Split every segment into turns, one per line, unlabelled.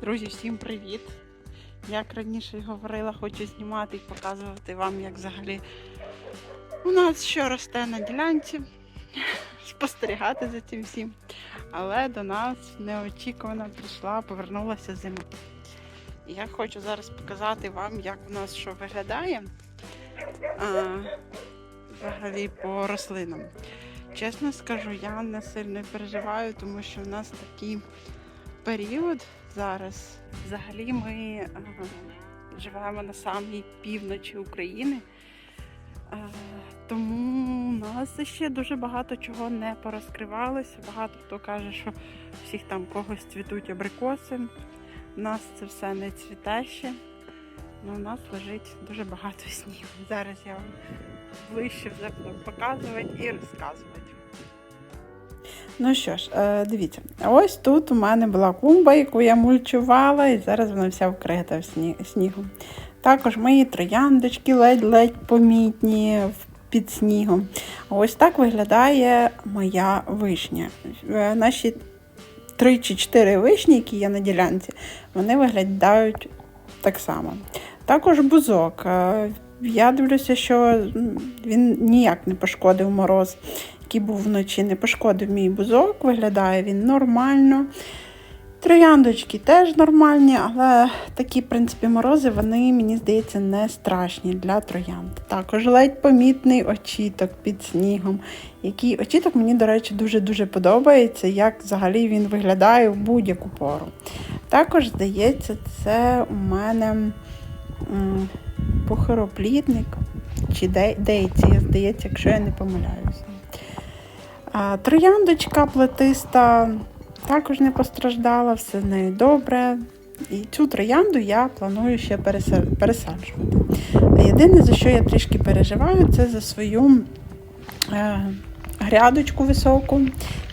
Друзі, всім привіт! Як раніше говорила, хочу знімати і показувати вам, як взагалі у нас що росте на ділянці, спостерігати за цим всім. Але до нас неочікувано прийшла, повернулася зима. І я хочу зараз показати вам, як у нас що виглядає а, взагалі по рослинам. Чесно скажу, я не сильно переживаю, тому що в нас такий період зараз. Взагалі ми е, живемо на самій півночі України, е, тому у нас ще дуже багато чого не порозкривалося. Багато хто каже, що всіх там когось цвітуть абрикоси. У нас це все не цвіте ще. але у нас лежить дуже багато снігу. Зараз я вам ближче все буду показувати і розказувати. Ну що ж, е, дивіться, ось тут у мене була клумба, яку я мульчувала, і зараз вона вся вкрита в сні- снігом. Також мої трояндочки ледь-ледь помітні під снігом. Ось так виглядає моя вишня. Е, Наші три чи чотири вишні, які є на ділянці, вони виглядають так само. Також бузок. Е, Я дивлюся, що він ніяк не пошкодив мороз який був вночі, не пошкодив мій бузок, виглядає він нормально. Трояндочки теж нормальні, але такі, в принципі, морози, вони, мені здається, не страшні для троянд. Також ледь помітний очіток під снігом. Який очіток мені, до речі, дуже-дуже подобається, як взагалі він виглядає в будь-яку пору. Також, здається, це у мене похороплідник чи де- дейці, здається, якщо я не помиляюся. Трояндочка плетиста також не постраждала, все з нею добре. І цю троянду я планую ще пересаджувати. Єдине, за що я трішки переживаю, це за свою е, грядочку високу.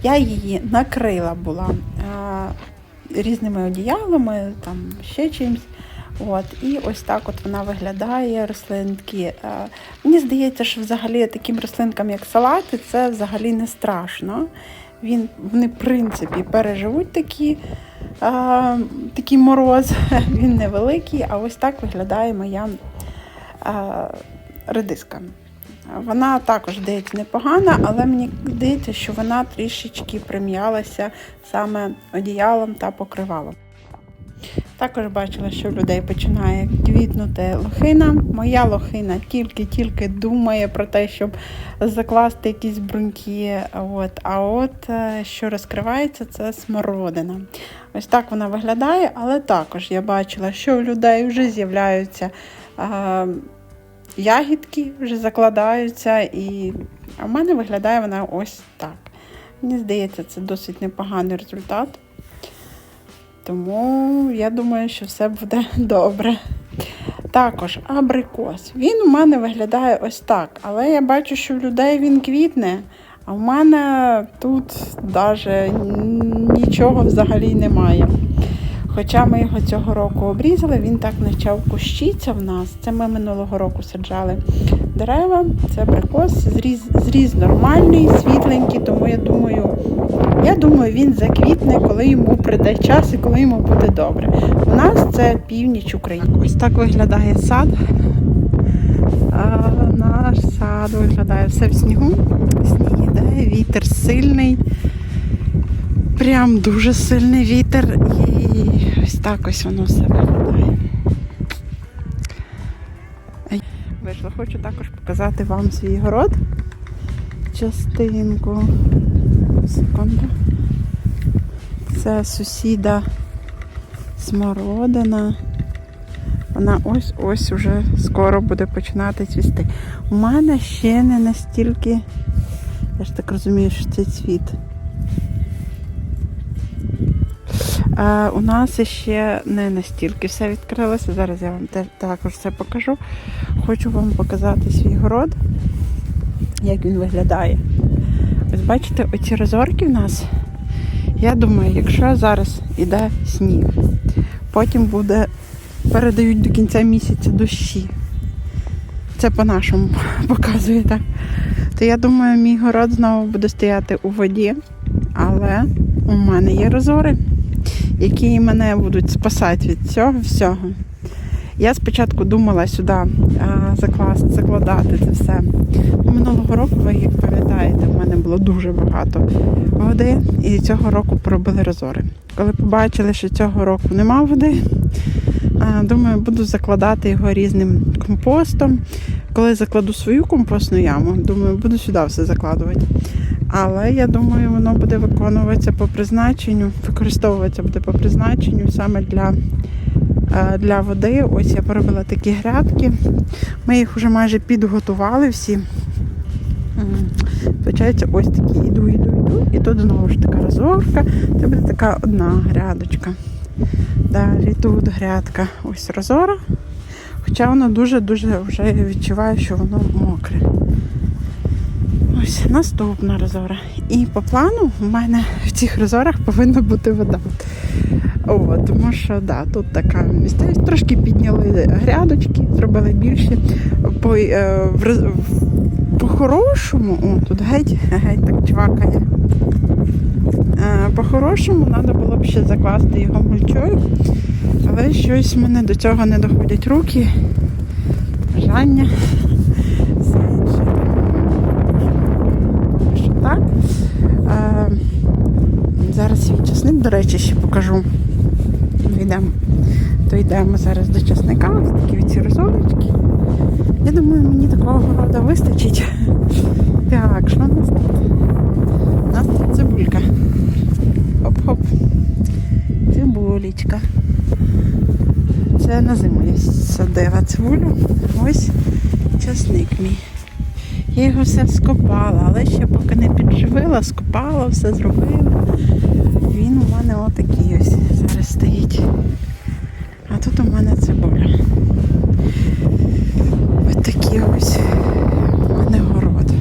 Я її накрила була е, різними одіялами, там ще чимось. От, і ось так от вона виглядає, рослинки. Е, Мені здається, що взагалі таким рослинкам, як салати, це взагалі не страшно. Він, вони, в принципі, переживуть такі, а, такий мороз. Він невеликий, а ось так виглядає моя а, редиска. Вона також здається непогана, але мені здається, що вона трішечки прим'ялася саме одіялом та покривалом. Також бачила, що в людей починає квітнути лохина. Моя лохина тільки-тільки думає про те, щоб закласти якісь бруньки. От. А от е, що розкривається, це смородина. Ось так вона виглядає, але також я бачила, що у людей вже з'являються е, ягідки, вже закладаються, і а в мене виглядає вона ось так. Мені здається, це досить непоганий результат. Тому я думаю, що все буде добре. Також абрикос. Він у мене виглядає ось так, але я бачу, що в людей він квітне, а в мене тут навіть нічого взагалі немає. Хоча ми його цього року обрізали, він так почав кущитися в нас. Це ми минулого року саджали дерева. Це абрикос, зріз, зріз нормальний, світленький, тому я думаю, я думаю, він заквітне, коли йому прийде час і коли йому буде добре. У нас це північ України. Ось так виглядає сад. Наш сад виглядає все в снігу. Сніг іде, вітер сильний. Прям дуже сильний вітер. І ось так ось воно все виглядає. Вийшла, хочу також показати вам свій город. Частинку. Секунду. Це сусіда смородина. Вона ось-ось уже скоро буде починати цвісти. У мене ще не настільки, я ж так розумію, що це цвіт. У нас ще не настільки все відкрилося. Зараз я вам також це покажу. Хочу вам показати свій город, як він виглядає. Ось бачите, оці розорки в нас. Я думаю, якщо зараз іде сніг, потім буде, передають до кінця місяця дощі. Це по-нашому показує так. То я думаю, мій город знову буде стояти у воді, але у мене є розори. Які мене будуть спасати від цього всього. Я спочатку думала сюди закласти, закладати це все. Ну, Минулого року, ви як пам'ятаєте, в мене було дуже багато води, і цього року пробили розори. Коли побачили, що цього року нема води, думаю, буду закладати його різним компостом. Коли закладу свою компостну яму, думаю, буду сюди все закладувати. Але я думаю, воно буде виконуватися по призначенню, використовуватися буде по призначенню саме для, е, для води. Ось я поробила такі грядки. Ми їх вже майже підготували всі. М, Получається, ось такі іду, іду, іду. І тут знову ж така розорка. Це буде така одна грядочка. Далі тут грядка. Ось розора. Хоча воно дуже-дуже вже відчуваю, що воно мокре. Ось наступна розора. І по плану в мене в цих розорах повинна бути вода. О, тому що да, тут така місцевість. Трошки підняли грядочки, зробили більше. По, е, в, По-хорошому, о, тут геть, геть так чвакає. Е, по-хорошому треба було б ще закласти його мульчою, але щось мене до цього не доходять руки, бажання. Все інше. Так. Е, зараз свій часник, до речі, ще покажу. Йдемо. То йдемо зараз до часника, ось такі ці розорочки. Я думаю, мені такого города вистачить. Так, що у нас тут? У нас тут цибулька. Хоп-хоп. Цибулечка. Це на зиму я садила цибулю. Ось часник мій. Я його все скопала, але ще поки не підживила, скопала, все зробила. Він у мене отакий ось зараз стоїть. А тут у мене цибуля. Ось такі ось у мене город.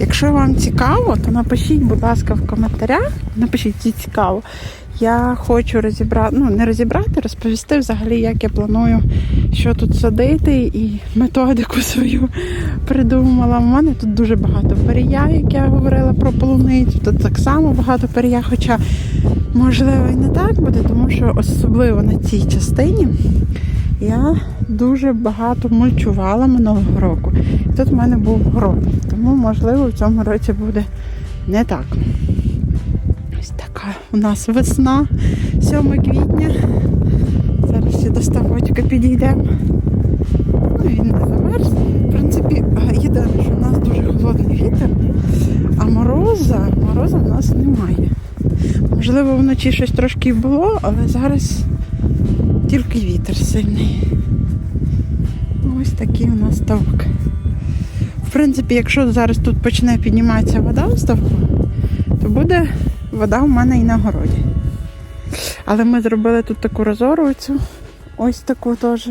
Якщо вам цікаво, то напишіть, будь ласка, в коментарях. Напишіть, чи цікаво. Я хочу розібрати, ну не розібрати, розповісти взагалі, як я планую, що тут садити, і методику свою придумала. У мене тут дуже багато перія, як я говорила про полуницю. Тут так само багато перія, хоча можливо і не так буде, тому що особливо на цій частині я дуже багато мульчувала минулого року. І тут в мене був город. Тому, можливо, в цьому році буде не так. Така у нас весна, 7 квітня. Зараз ще до ставочка підійдемо. Ну, він не замерз. В принципі, єдине, що в нас дуже холодний вітер, а мороза, мороза в нас немає. Можливо, вночі щось трошки було, але зараз тільки вітер сильний. Ось такий у нас ставок. В принципі, якщо зараз тут почне підніматися вода в ставку, то буде вода у мене і на городі. Але ми зробили тут таку розорвицю, ось таку теж.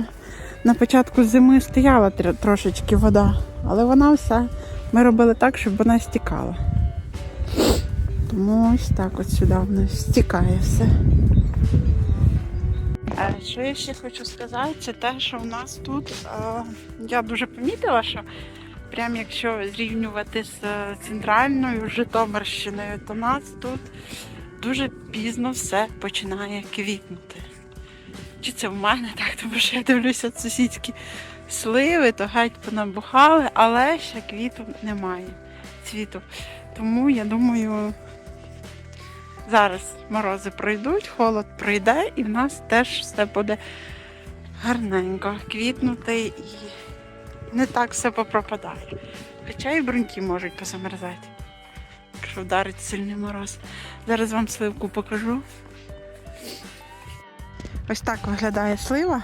На початку зими стояла трошечки вода, але вона вся. Ми робили так, щоб вона стікала. Тому ось так от сюди в нас стікає все. Що я ще хочу сказати, це те, що в нас тут е, я дуже помітила, що прям якщо зрівнювати з е, центральною Житомирщиною, то нас тут дуже пізно все починає квітнути. Чи це в мене так, тому що я дивлюся сусідські сливи, то геть понабухали, але ще квіту немає. Цвіту. Тому я думаю, зараз морози пройдуть, холод пройде, і в нас теж все буде гарненько квітнути і не так все попропадає. Хоча і бруньки можуть позамерзати, якщо вдарить сильний мороз. Зараз вам сливку покажу. Ось так виглядає слива.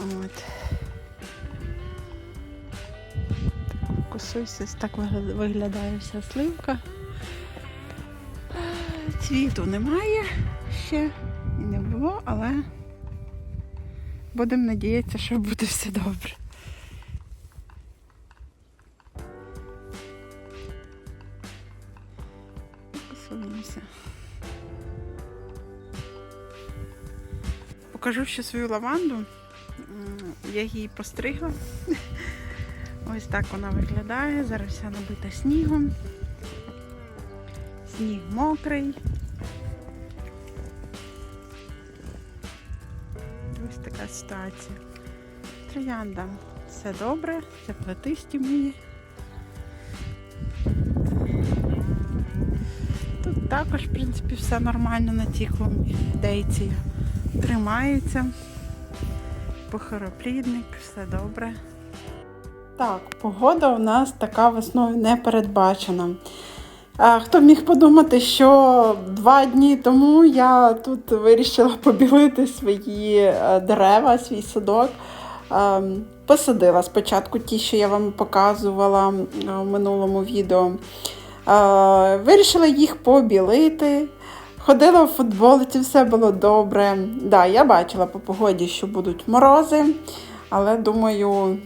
От. Косусь, ось так виглядає вся сливка. Цвіту немає ще і не було, але будемо надіятися, що буде все добре. Посунемося. Покажу ще свою лаванду. Я її постригла. Ось так вона виглядає. Зараз вся набита снігом. Сніг мокрий. Така ситуація. Троянда. Все добре, це плетисті мої. Тут також, в принципі, все нормально на цій клумбі. Дейці тримаються. Похороплідник, все добре. Так, погода у нас така весною не передбачена. Хто міг подумати, що два дні тому я тут вирішила побілити свої е, дерева, свій садок. Посадила спочатку ті, що я вам показувала в минулому відео. Вирішила їх побілити. Ходила в футболці, все було добре. Да, я бачила по погоді, що будуть морози, але думаю,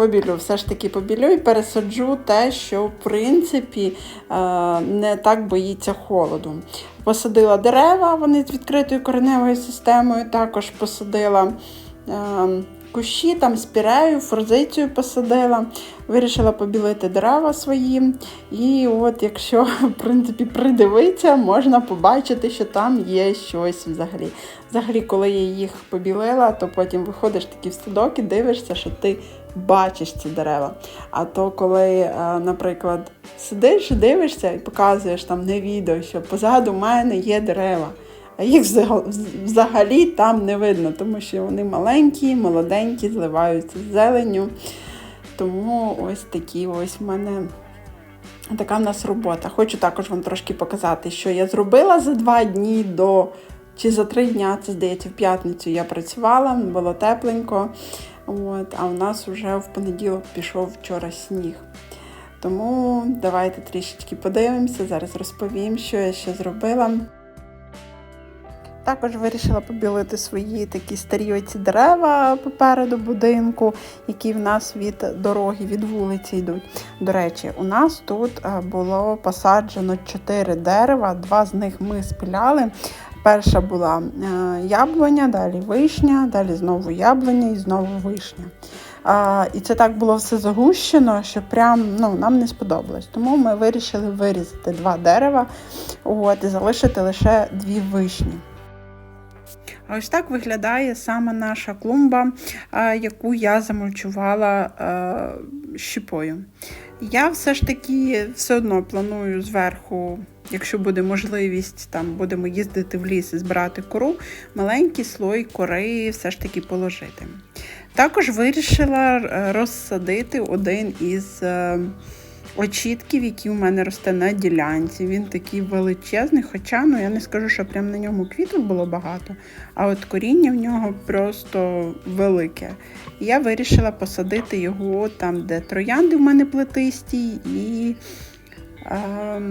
побілю, все ж таки побілю і пересаджу те, що в принципі е, не так боїться холоду. Посадила дерева, вони з відкритою кореневою системою, також посадила е, кущі, там спірею, форзицію посадила. Вирішила побілити дерева свої. І от, якщо в принципі придивитися, можна побачити, що там є щось взагалі. Взагалі, коли я їх побілила, то потім виходиш такий в садок і дивишся, що ти бачиш ці дерева. А то, коли, е, наприклад, сидиш дивишся і показуєш там на відео, що позаду мене є дерева. А їх взагалі там не видно, тому що вони маленькі, молоденькі, зливаються з зеленню. Тому ось такі ось в мене така в нас робота. Хочу також вам трошки показати, що я зробила за два дні до чи за три дня, це здається, в п'ятницю я працювала, було тепленько. От, а у нас вже в понеділок пішов вчора сніг. Тому давайте трішечки подивимося, зараз розповім, що я ще зробила. Також вирішила побілити свої такі старі оці дерева попереду будинку, які в нас від дороги, від вулиці йдуть. До речі, у нас тут е, було посаджено чотири дерева, два з них ми спиляли. Перша була е, яблуня, далі вишня, далі знову яблуня і знову вишня. А, і це так було все загущено, що прям ну, нам не сподобалось. Тому ми вирішили вирізати два дерева от, і залишити лише дві вишні. Ось так виглядає саме наша клумба, яку я замульчувала а, щепою. Я все ж таки все одно планую зверху, якщо буде можливість, там будемо їздити в ліс і збирати кору, маленький слой кори все ж таки положити. Також вирішила е, розсадити один із е, очітків, який у мене росте на ділянці. Він такий величезний, хоча ну, я не скажу, що прям на ньому квіток було багато, а от коріння в нього просто велике. І я вирішила посадити його там, де троянди в мене плетисті, і е,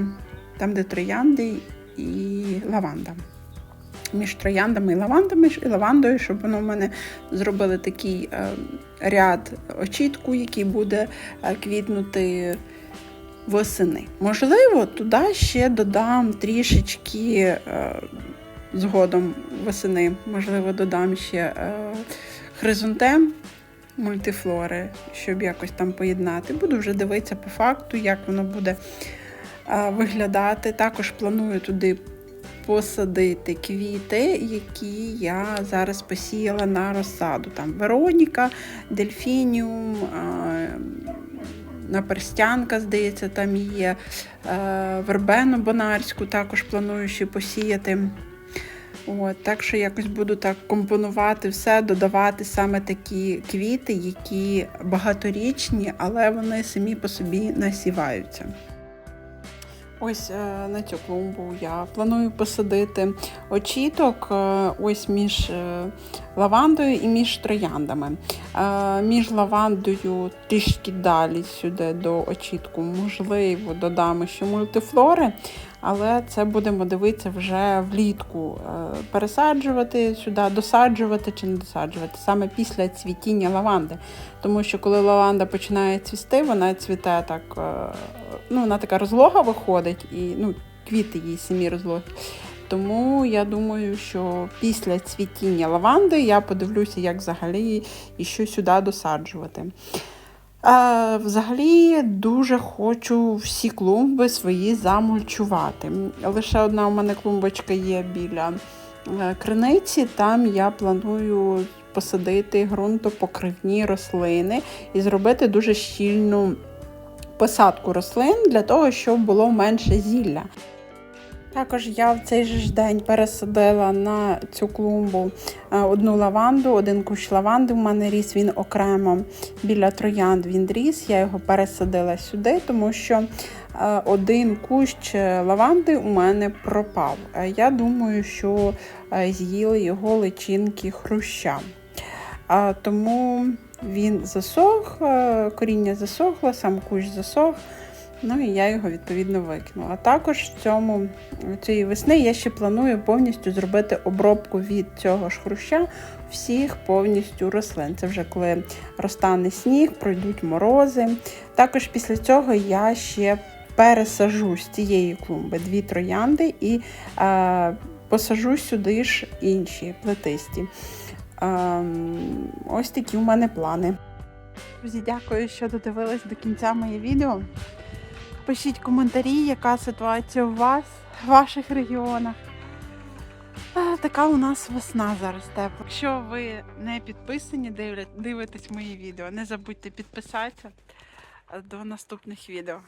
там, де троянди і лаванда. Між трояндами і лавандами і лавандою, щоб воно в мене зробили такий е, ряд очітку, який буде е, квітнути восени. Можливо, туди ще додам трішечки е, згодом восени, можливо, додам ще хризантем мультифлори, щоб якось там поєднати. Буду вже дивитися по факту, як воно буде виглядати. Також планую туди посадити квіти, які я зараз посіяла на розсаду. Там Вероніка, Дельфініум, е, наперстянка, здається, там є. е, Вербену бонарську також планую ще посіяти. От, так що якось буду так компонувати все, додавати саме такі квіти, які багаторічні, але вони самі по собі насіваються. Ось е, на цю клумбу я планую посадити очіток е, ось між е, лавандою і між трояндами. Між лавандою трішки далі сюди до очітку, можливо, додамо ще мультифлори, але це будемо дивитися вже влітку. Е, Пересаджувати сюди, досаджувати чи не досаджувати саме після цвітіння лаванди. Тому що коли лаванда починає цвісти, вона цвіте так, е, ну, вона така розлога виходить, і ну, квіти їй самі розлоги. Тому я думаю, що після цвітіння лаванди я подивлюся, як взагалі і що сюди досаджувати. Е, взагалі дуже хочу всі клумби свої замульчувати. Лише одна у мене клумбочка є біля е, криниці, там я планую посадити ґрунтопокривні рослини і зробити дуже щільну посадку рослин для того, щоб було менше зілля. Також я в цей же день пересадила на цю клумбу е, одну лаванду, один кущ лаванди в мене ріс, він окремо біля троянд він ріс. Я його пересадила сюди, тому що е, один кущ лаванди у мене пропав. Е, Я думаю, що е, з'їли його личинки хруща. Тому він засох, е, коріння засохло, сам кущ засох. Ну і я його відповідно викинула. Також в цьому цієї весни я ще планую повністю зробити обробку від цього ж хруща всіх повністю рослин. Це вже коли розтане сніг, пройдуть морози. Також після цього я ще пересажу з цієї клумби дві троянди і е, посажу сюди ж інші плетисті. Ем, ось такі у мене плани. Друзі, дякую, що додивились до кінця моє відео. Пишіть коментарі, яка ситуація у вас, в ваших регіонах. Е, Така у нас весна зараз тепла. Якщо ви не підписані, дивитесь мої відео, не забудьте підписатися до наступних відео.